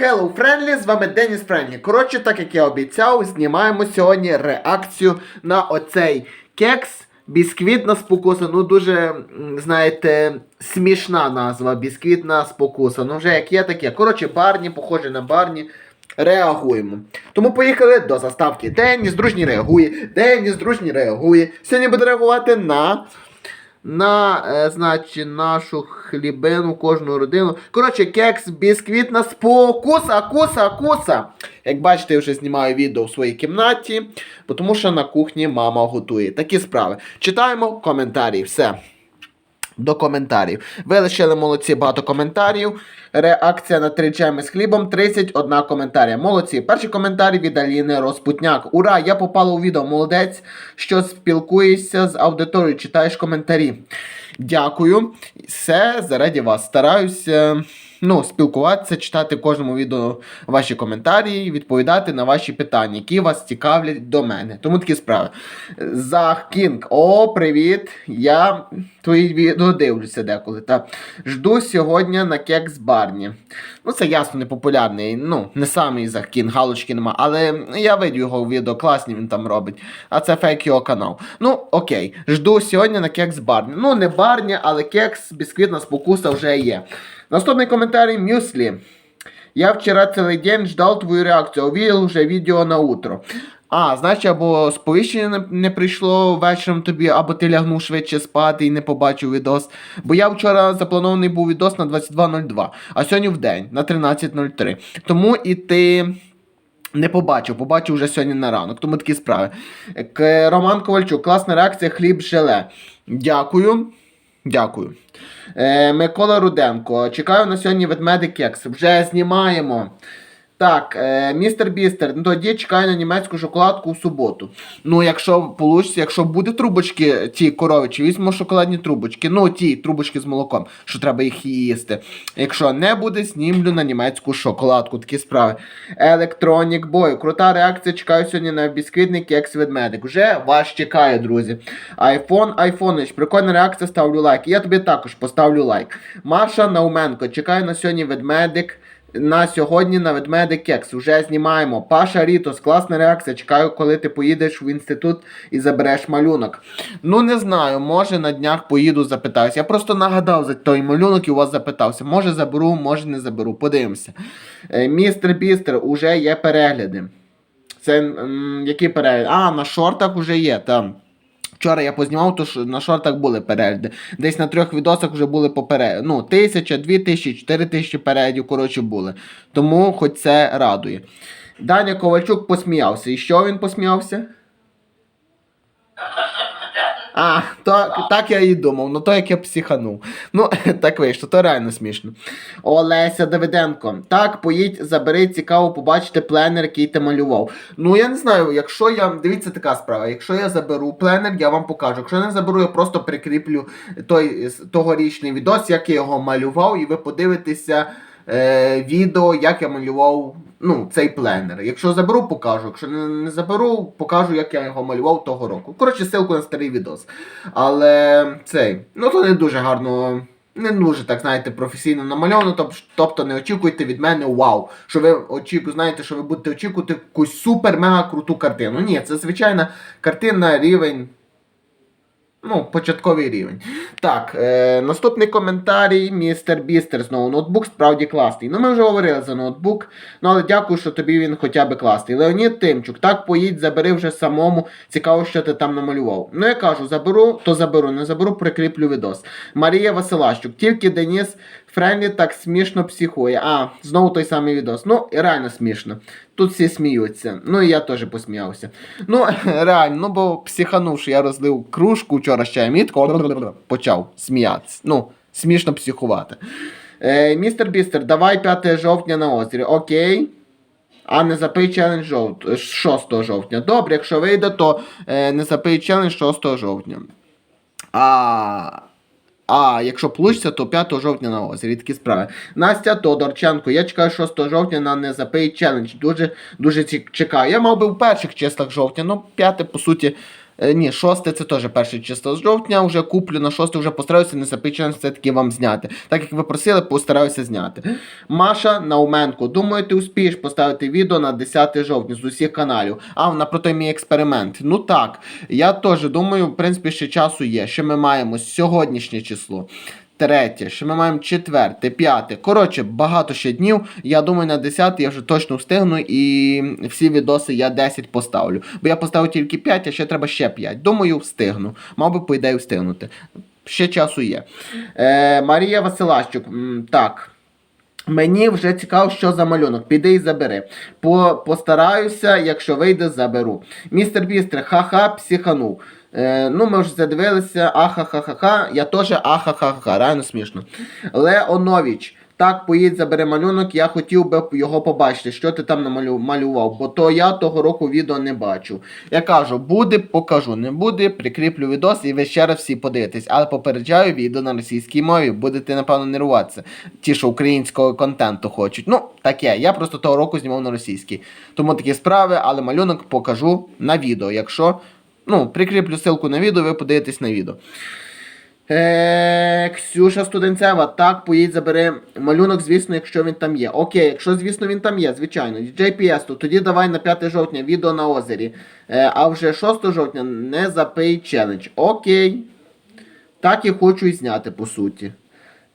Hello Friendly, з вами Деніс Френдлі. Коротше, так як я обіцяв, знімаємо сьогодні реакцію на оцей кекс. Бісквітна спокуса. Ну дуже, знаєте, смішна назва. Бісквітна спокуса. Ну вже як є, таке. Коротше, барні, похоже на барні. Реагуємо. Тому поїхали до заставки. Деніс дружній реагує. Деніс дружній реагує. Сьогодні буде реагувати на на, е, значить, нашу хлібину, кожну родину. Коротше, кекс, бісквітна спокуса, куса, куса. Як бачите, я вже знімаю відео в своїй кімнаті, тому що на кухні мама готує. Такі справи. Читаємо коментарі. Все. До коментарів. Ви лишили молодці багато коментарів. Реакція на три джеми з хлібом 31 коментаря. Молодці. Перший коментар від Аліни Розпутняк. Ура! Я попала у відео. Молодець, що спілкуєшся з аудиторією, читаєш коментарі. Дякую. Все заради вас. Стараюся ну, спілкуватися, читати кожному відео ваші коментарі, відповідати на ваші питання, які вас цікавлять до мене. Тому такі справи. Зах Кінг. О, привіт! Я твої відео дивлюся деколи. Та жду сьогодні на кекс барні. Ну, це ясно непопулярний. Ну, не самий Зах Кінг, галочки нема. Але я видів його відео, класні він там робить. А це фейк його канал. Ну, окей. Жду сьогодні на кекс барні. Ну, не барні, але кекс, бісквітна спокуса вже є. Наступний коментарій Мюслі. Я вчора цілий день ждав твою реакцію, увидел вже відео на утро. А, значить, або сповіщення не, прийшло вечором тобі, або ти лягнув швидше спати і не побачив відос. Бо я вчора запланований був відос на 22.02, а сьогодні в день на 13.03. Тому і ти. Не побачив, побачив вже сьогодні на ранок, тому такі справи. Роман Ковальчук, класна реакція, хліб желе. Дякую. Дякую. Е, Микола Руденко. Чекаю на сьогодні ведмедик кекс. Вже знімаємо. Так, е, містер Бістер, ну тоді чекаю на німецьку шоколадку в суботу. Ну, якщо вийде, якщо буде трубочки, ті коровичі, візьмемо шоколадні трубочки. Ну, ті трубочки з молоком, що треба їх їсти. Якщо не буде, знімлю на німецьку шоколадку. Такі справи. Electronic Boy. Крута реакція. Чекаю сьогодні на бісквітний кекс ведмедик. Вже вас чекає, друзі. Айфон, айфонич, прикольна реакція, ставлю лайк. Я тобі також поставлю лайк. Маша Науменко. Чекаю на сьогодні ведмедик. На сьогодні на ведмедик кекс. Вже знімаємо. Паша Рітос, класна реакція. Чекаю, коли ти поїдеш в інститут і забереш малюнок. Ну не знаю, може на днях поїду, запитаюся. Я просто нагадав за той малюнок і у вас запитався. Може заберу, може не заберу. Подивимося. Е, Містер Бістер, уже є перегляди. Це м, які перегляди? А, на шортах вже є, там. Вчора я познімав, то на шортах були перегляди. Десь на трьох відосах вже були поперед. Ну, тисяча, дві тисячі, чотири тисячі переглядів, коротше, були. Тому хоч це радує. Даня Ковальчук посміявся. І що він посміявся? А, то, так я і думав, ну то як я психанув. Ну, так вийшло, то реально смішно. Олеся Давиденко. Так, поїдь, забери, цікаво побачити пленер, який ти малював. Ну, я не знаю, якщо я. Дивіться така справа. Якщо я заберу пленер, я вам покажу. Якщо не заберу, я просто прикріплю той тогорічний відос, як я його малював, і ви подивитеся е, відео, як я малював ну, цей пленер. Якщо заберу, покажу. Якщо не, не заберу, покажу, як я його малював того року. Коротше, ссылку на старий відос. Але цей, ну то не дуже гарно. Не дуже, так знаєте, професійно намальовано, тобто не очікуйте від мене вау. Що ви очікуєте, знаєте, що ви будете очікувати якусь супер-мега круту картину. Ні, це звичайна картина рівень. Ну, початковий рівень. Так, е, наступний коментарій, містер Бістер знову. Ноутбук справді класний. Ну, ми вже говорили за ноутбук, ну але дякую, що тобі він хоча б класний. Леонід Тимчук, так поїдь, забери вже самому. Цікаво, що ти там намалював. Ну, я кажу, заберу, то заберу, не заберу, прикріплю відос. Марія Василащук, тільки Деніс Френлі так смішно психує. А, знову той самий відос. Ну, реально смішно. Тут всі сміються. Ну і я теж посміявся. Ну, реально, ну бо психанувши, я розлив кружку вчора і тако почав сміятися. Ну, смішно психувати. Е, містер Бістер, давай 5 жовтня на озері. Окей. А не запий челендж жовт... 6 жовтня. Добре, якщо вийде, то е, не запий челендж 6 жовтня. А. А якщо вийде, то 5 жовтня на озері. Такі справи. Настя Тодорченко. Я чекаю 6 жовтня на незапий челендж. Дуже дуже чекаю. Я мав би в перших числах жовтня, ну 5 по суті ні, шосте це теж перше число з жовтня, вже куплю на шосте, вже постараюся не запечен все-таки вам зняти. Так як ви просили, постараюся зняти. Маша Науменко, думаю, ти успієш поставити відео на 10 жовтня з усіх каналів. А, на про той мій експеримент. Ну так, я теж думаю, в принципі, ще часу є. Що ми маємо сьогоднішнє число. Третє, що ми маємо четверте, п'яте. Коротше, багато ще днів. Я думаю, на 10 я вже точно встигну і всі відоси я 10 поставлю. Бо я поставив тільки 5, а ще треба ще 5. Думаю, встигну. Мав би, по ідеї, встигнути. Ще часу є. Е, Марія Василащук. Так. Мені вже цікаво, що за малюнок. Піди і забери. По, постараюся, якщо вийде, заберу. Містер Бістер, ха-ха, психанув. Е, ну, ми вже задивилися, ахахахаха, я теж ахахаха, реально смішно. Леонович, так, поїдь, забери малюнок, я хотів би його побачити, що ти там намалю- малював, бо то я того року відео не бачив. Я кажу, буде, покажу, не буде, прикріплю відос і ви ще раз всі подивитесь. Але попереджаю відео на російській мові, будете, напевно, нервуватися. Ті, що українського контенту хочуть. Ну, таке, я просто того року знімав на російській. Тому такі справи, але малюнок покажу на відео. Якщо ну, прикріплю ссылку на відео, ви подивитесь на відео. Е, Ксюша Студенцева, так, поїдь, забери малюнок, звісно, якщо він там є. Окей, якщо, звісно, він там є, звичайно. JPS, то тоді давай на 5 жовтня відео на озері. Е, а вже 6 жовтня не запий челендж. Окей. Так і хочу і зняти, по суті.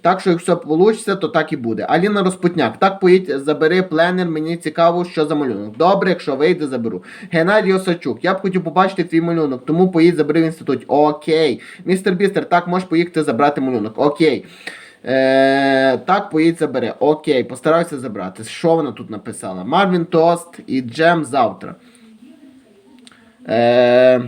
Так що, якщо вийде, то так і буде. Аліна Розпутняк, так поїдь, забери пленер, мені цікаво, що за малюнок. Добре, якщо вийде, заберу. Геннадій Осадчук, я б хотів побачити твій малюнок, тому поїдь, забери в інституті. Окей. Містер Бістер, так можеш поїхати забрати малюнок. Окей. Е, так, поїдь забери. Окей, постараюся забрати. Що вона тут написала? Марвін Тост і Джем завтра. Е,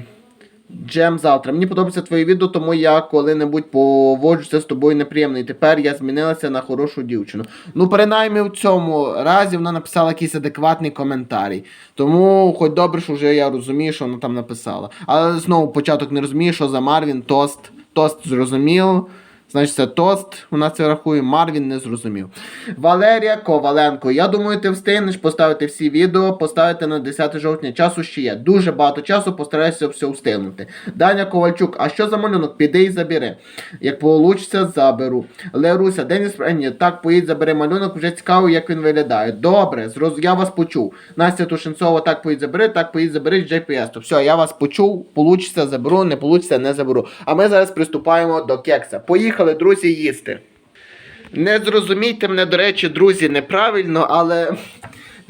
Джем завтра. Мені подобається твоє відео, тому я коли-небудь поводжуся з тобою неприємно. І тепер я змінилася на хорошу дівчину. Ну, принаймні в цьому разі вона написала якийсь адекватний коментарій. Тому, хоч добре, що вже я розумію, що вона там написала. Але знову початок не розумію, що за Марвін тост. Тост зрозумів. Значить, тост. У нас це рахує, Марвін не зрозумів. Валерія Коваленко. Я думаю, ти встигнеш поставити всі відео, поставити на 10 жовтня. Часу ще є. Дуже багато часу, постарайся все встигнути. Даня Ковальчук, а що за малюнок? Піди і забери. Як получиться, заберу. Леруся, Деніс Ні, так, поїдь, забери малюнок, вже цікаво, як він виглядає. Добре, зроз... я вас почув. Настя Тушенцова, так поїдь забери, так поїдь забери з JPS. То все, я вас почув, получиться, заберу, не получиться, не заберу. А ми зараз приступаємо до кекса. Поїхали, друзі, їсти. Не зрозумійте мене, до речі, друзі, неправильно, але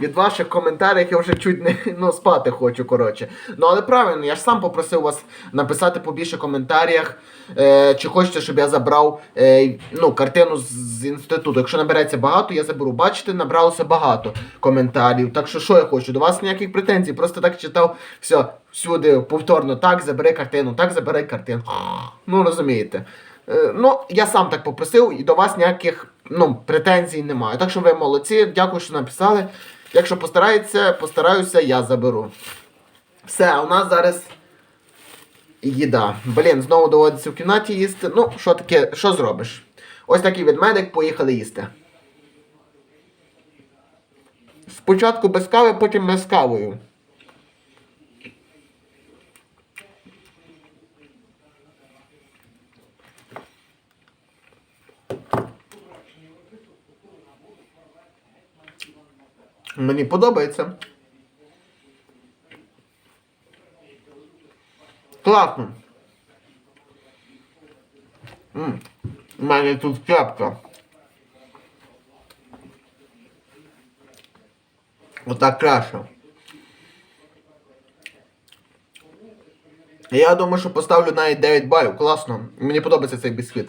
від ваших коментарів я вже чуть не ну, спати хочу, коротше. Ну, але правильно, я ж сам попросив вас написати побільше коментарях, е, чи хочете, щоб я забрав е, ну, картину з, з інституту. Якщо набереться багато, я заберу. Бачите, набралося багато коментарів. Так що що я хочу? До вас ніяких претензій. Просто так читав все, всюди повторно, так, забери картину, так, забери картину. Ну, розумієте. Е, Ну, я сам так попросив, і до вас ніяких ну, претензій немає. Так що ви молодці, дякую, що написали. Якщо постарається, постараюся, я заберу. Все, у нас зараз їда. Блін, знову доводиться в кімнаті їсти. Ну, що таке, що зробиш? Ось такий ведмедик, поїхали їсти. Спочатку без кави, потім без кавою. Мені подобається. Класно. М, У мене тут крапка. Отак краще. Я думаю, що поставлю навіть 9 балів. Класно. Мені подобається цей бісквіт.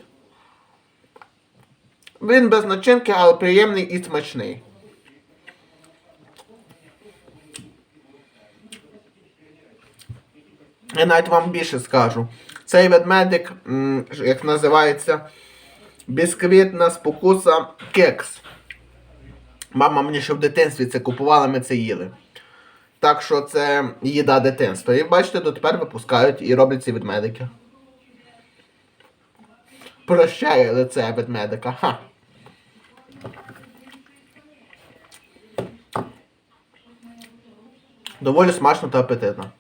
Він без начинки, але приємний і смачний. Я навіть вам більше скажу. Цей ведмедик, як називається, бісквітна спокуса кекс. Мама мені ще в дитинстві це купувала, ми це їли. Так що це їда дитинства. І бачите, дотепер випускають і роблять ці ведмедики. Прощає лице ведмедика. Ха. Доволі смачно та апетитно.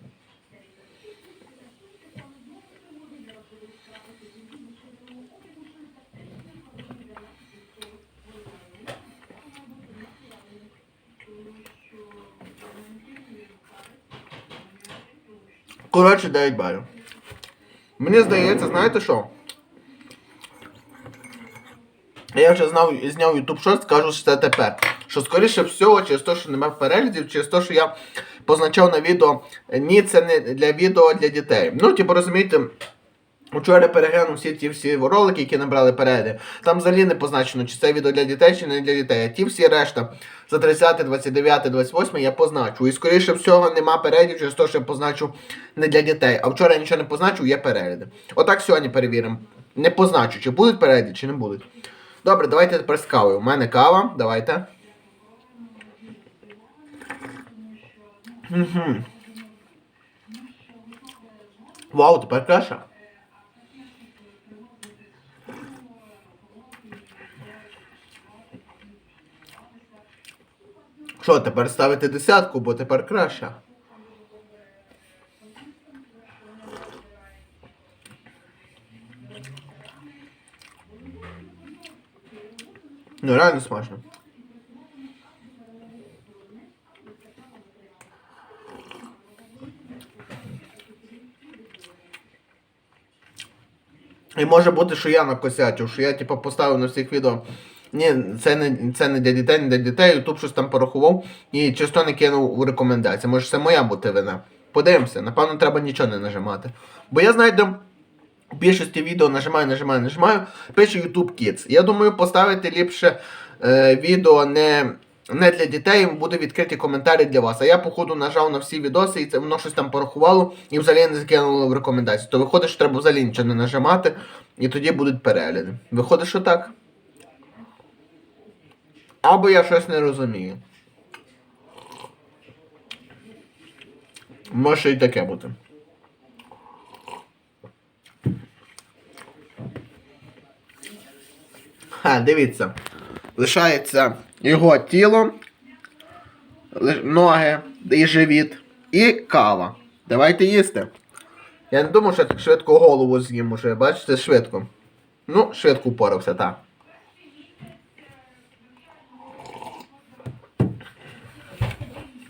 Коротше, 9 балів. Мені здається, знаєте що? Я вже знав, зняв YouTube Shorts, скажу, що це тепер. Що скоріше всього, через те, що немає переглядів, через те, що я позначав на відео, ні, це не для відео, для дітей. Ну, типу, розумієте, Вчора переглянув всі ті всі ролики, які набрали перегляди. Там взагалі не позначено, чи це відео для дітей, чи не для дітей. А ті всі решта за 30, 29, 28 я позначу. І скоріше всього нема переглядів через те, що я позначу не для дітей. А вчора я нічого не позначив, є перегляди. Отак сьогодні перевіримо. Не позначу, чи будуть перегляди, чи не будуть. Добре, давайте тепер з кавою. У мене кава, давайте. Вау, тепер каша. Що, тепер ставити десятку, бо тепер краще. Ну, реально смачно. І може бути, що я накосячив, що я типу поставив на всіх відео. Ні, це не, це не для дітей, не для дітей, Ютуб щось там порахував і чисто не кинув у рекомендації. Може це моя бути вина. Подивимося, напевно, треба нічого не нажимати. Бо я знаєте, в більшості відео нажимаю, нажимаю, нажимаю, пише YouTube Kids. Я думаю, поставити ліпше е, відео не, не для дітей, буде відкриті коментарі для вас. А я, походу, нажав на всі відоси, і це воно щось там порахувало, і взагалі не закинуло в рекомендації. То виходить, що треба взагалі нічого не нажимати, і тоді будуть перегляди. Виходить, що так. Або я щось не розумію. Може і таке бути. Ха, дивіться. Лишається його тіло, ноги і живіт, і кава. Давайте їсти. Я не думаю, що я так швидко голову з'їм уже, бачите, швидко. Ну, швидко упорався, так.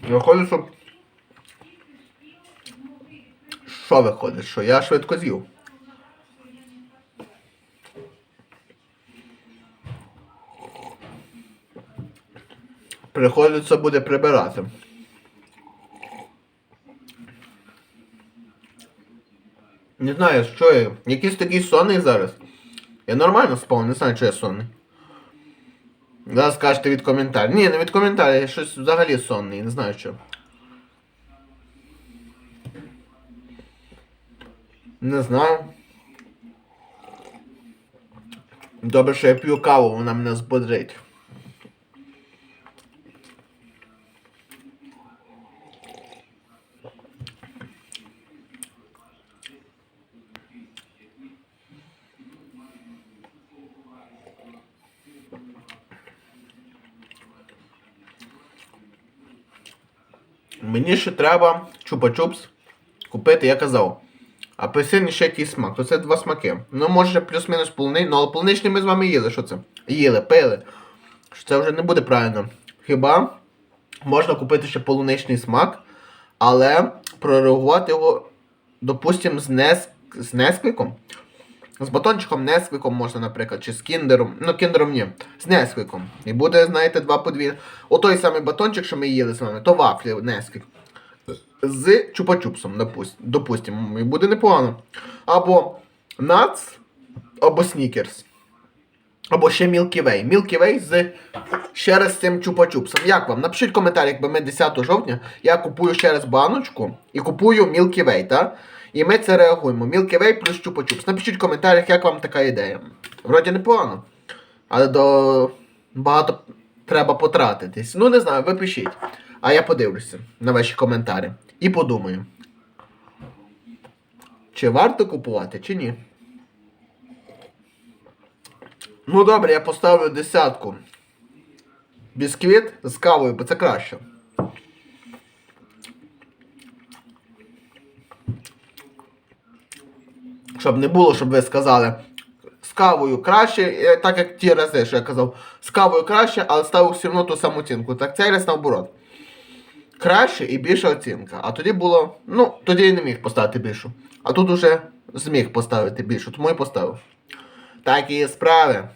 Виходить, що. Що виходить? Що я швидко з'їв. Приходиться буде прибирати. Не знаю, що я. Якийсь такий сонний зараз. Я нормально спав, не знаю, що я сонний. Зараз скажете від коментарів. Ні, не від коментарів, я щось взагалі сонний, не знаю що. Не знаю. Добре, що я п'ю каву, вона мене збодрить. Мені треба чупа-чупс купити, я казав. Апельсин і ще якийсь смак. То це два смаки. Ну, може, плюс-мінус полуний. Ну, але полуничний ми з вами їли. Що це? Їли, пили. Що це вже не буде правильно. Хіба можна купити ще полуничний смак, але прореагувати його, допустимо, з, нес... з несквиком. З батончиком Несквиком можна, наприклад, чи з кіндером. Ну, кіндером ні. З Несквиком. І буде, знаєте, два по дві. О той самий батончик, що ми їли з вами, то вафлі Несквик. З чупа-чупсом, допустимо. І буде непогано. Або Нац, або Снікерс. Або ще Milky Way. Milky Way з ще раз цим чупа-чупсом. Як вам? Напишіть коментар, якби ми 10 жовтня, я купую ще раз баночку і купую Milky Way, так? І ми це реагуємо. Milky Way плюс чупа-чупс. Напишіть в коментарях, як вам така ідея. Вроді непогано. Але до багато треба потратитись. Ну, не знаю, ви пишіть. А я подивлюся на ваші коментарі. І подумаю. Чи варто купувати, чи ні? Ну добре, я поставлю десятку. Бісквіт з кавою, бо це краще. Щоб не було, щоб ви сказали, з кавою краще, е, так як ті рази, що я казав, з кавою краще, але ставив все одно ту саму оцінку. Так цей раз наоборот. Краще і більша оцінка. А тоді було. Ну, тоді я не міг поставити більшу. А тут уже зміг поставити більшу, тому і поставив. Так і є справи.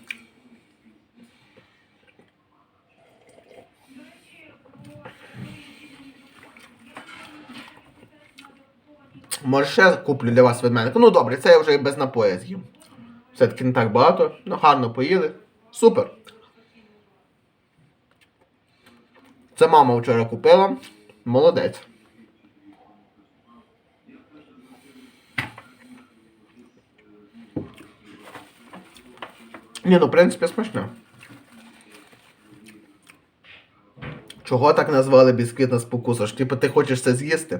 Може ще куплю для вас ведмедика. Ну добре, це я вже і без напоя з'їм. Все-таки не так багато. Ну, гарно поїли. Супер. Це мама вчора купила. Молодець. Ні, ну в принципі смачно. Чого так назвали бісквітна спокуса? Що типу ти хочеш це з'їсти?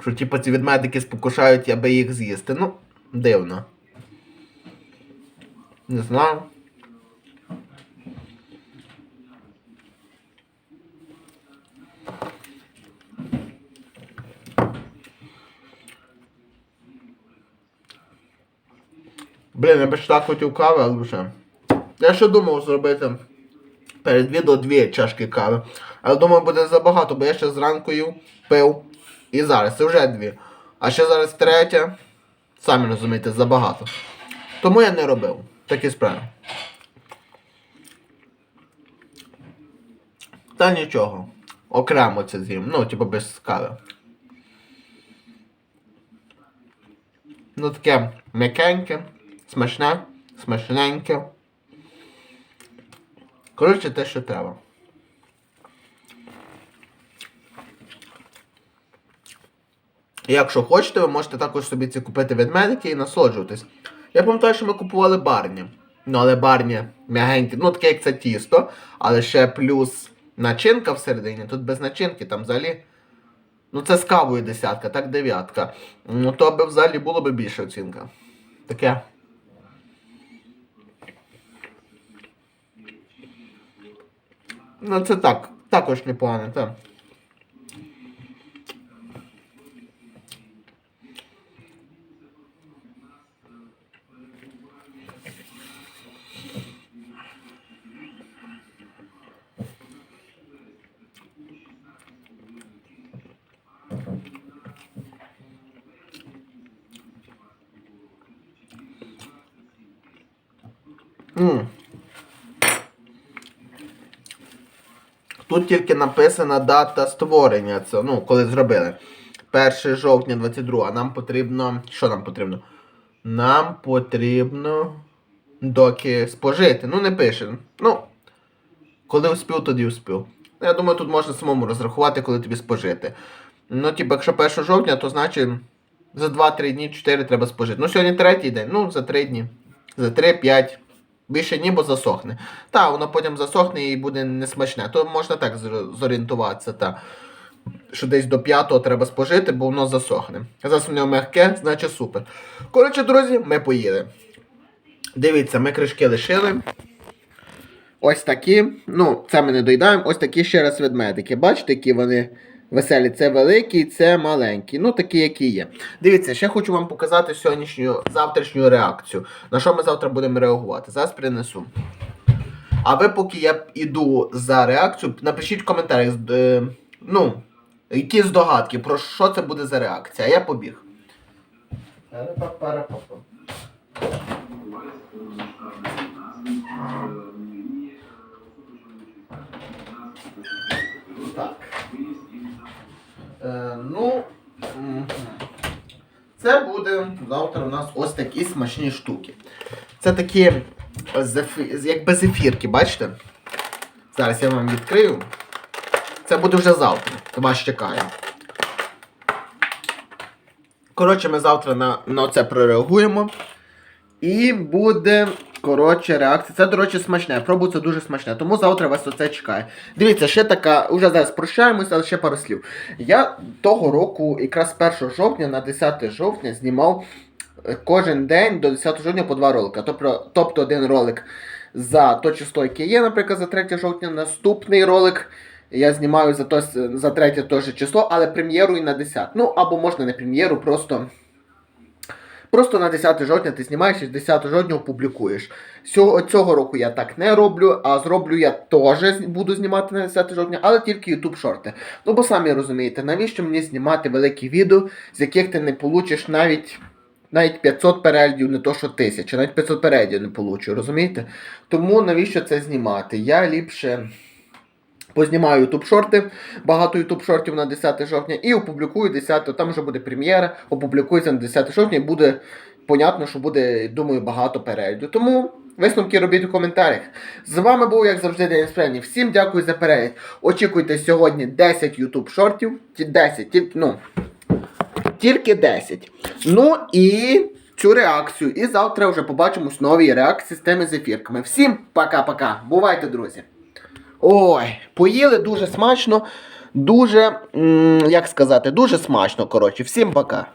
Що типу ці ведмедики спокушають, аби їх з'їсти. Ну, дивно. Не знаю. Блін, я би ж так хотів кави, але вже. Я ще думав зробити перед відео дві чашки кави. Але думаю, буде забагато, бо я ще зранку пив. І зараз це вже дві. А ще зараз третя. Самі розумієте, забагато. Тому я не робив. Такі справи. Та нічого. Окремо це з'їм. Ну, типу без кави. Ну таке м'якеньке, смачне, смачненьке. Коротше, те, що треба. Якщо хочете, ви можете також собі ці купити ведмедики і насолоджуватись. Я пам'ятаю, що ми купували барні. Ну, але барні м'ягенькі, ну таке як це тісто, але ще плюс начинка всередині. Тут без начинки, там взагалі. Ну це з кавою десятка, так дев'ятка. Ну то би взагалі було б більша оцінка. Таке. Ну це так, також непогано, так. М. Тут тільки написана дата створення, це, ну, коли зробили. 1 жовтня 22. А нам потрібно. Що нам потрібно? Нам потрібно доки спожити. Ну, не пише. Ну, коли успів, тоді успів. Я думаю, тут можна самому розрахувати, коли тобі спожити. Ну, типу, якщо 1 жовтня, то значить за 2-3 дні, 4 треба спожити. Ну, сьогодні третій день, ну, за 3 дні. За 3-5. Більше ні, бо засохне. Та, воно потім засохне і буде несмачне. То можна так зорієнтуватися, та. Що десь до п'ятого треба спожити, бо воно засохне. Зараз воно м'яке, значить супер. Коротше, друзі, ми поїли. Дивіться, ми кришки лишили. Ось такі. Ну, це ми не доїдаємо. Ось такі ще раз ведмедики. Бачите, які вони веселі. Це великі, це маленькі. Ну, такі, які є. Дивіться, ще хочу вам показати сьогоднішню завтрашню реакцію. На що ми завтра будемо реагувати? Зараз принесу. А ви, поки я йду за реакцію, напишіть в коментарях, е, ну, які здогадки, про що це буде за реакція. А я побіг. Пара-па-пара-па-па. Так. Е, ну. мгм. Це буде завтра у нас ось такі смачні штуки. Це такі як якби зефірки, бачите? Зараз я вам відкрию. Це буде вже завтра. Вас чекає. Коротше, ми завтра на, на це прореагуємо. І буде, коротше, реакція. Це, до речі, смачне. Пробую, це дуже смачне. Тому завтра вас оце чекає. Дивіться, ще така, уже зараз прощаємося, але ще пару слів. Я того року, якраз 1 жовтня на 10 жовтня, знімав е, кожен день до 10 жовтня по два ролика. Тобто, тобто один ролик за то число, яке є, наприклад, за 3 жовтня, наступний ролик. Я знімаю за, то, за третє теж число, але прем'єру і на 10. Ну, або можна не прем'єру, просто Просто на 10 жовтня ти знімаєш і 10 жовтня опублікуєш. Цього, цього року я так не роблю, а зроблю я теж буду знімати на 10 жовтня, але тільки YouTube шорти. Ну бо самі розумієте, навіщо мені знімати великі відео, з яких ти не получиш навіть. Навіть 500 переглядів, не то що 1000, навіть 500 переглядів не получу, розумієте? Тому навіщо це знімати? Я ліпше познімаю YouTube шорти, багато YouTube шортів на 10 жовтня і опублікую 10, там вже буде прем'єра, опублікується на 10 жовтня і буде понятно, що буде, думаю, багато переглядів. Тому висновки робіть у коментарях. З вами був, як завжди, Денис Френі. Всім дякую за перегляд. Очікуйте сьогодні 10 YouTube шортів. 10, ті, ну, тільки 10. Ну і цю реакцію. І завтра вже побачимось нові реакції з тими зефірками. Всім пока-пока. Бувайте, друзі. Ой, поїли дуже смачно. Дуже, як сказати, дуже смачно. Коротше, всім пока.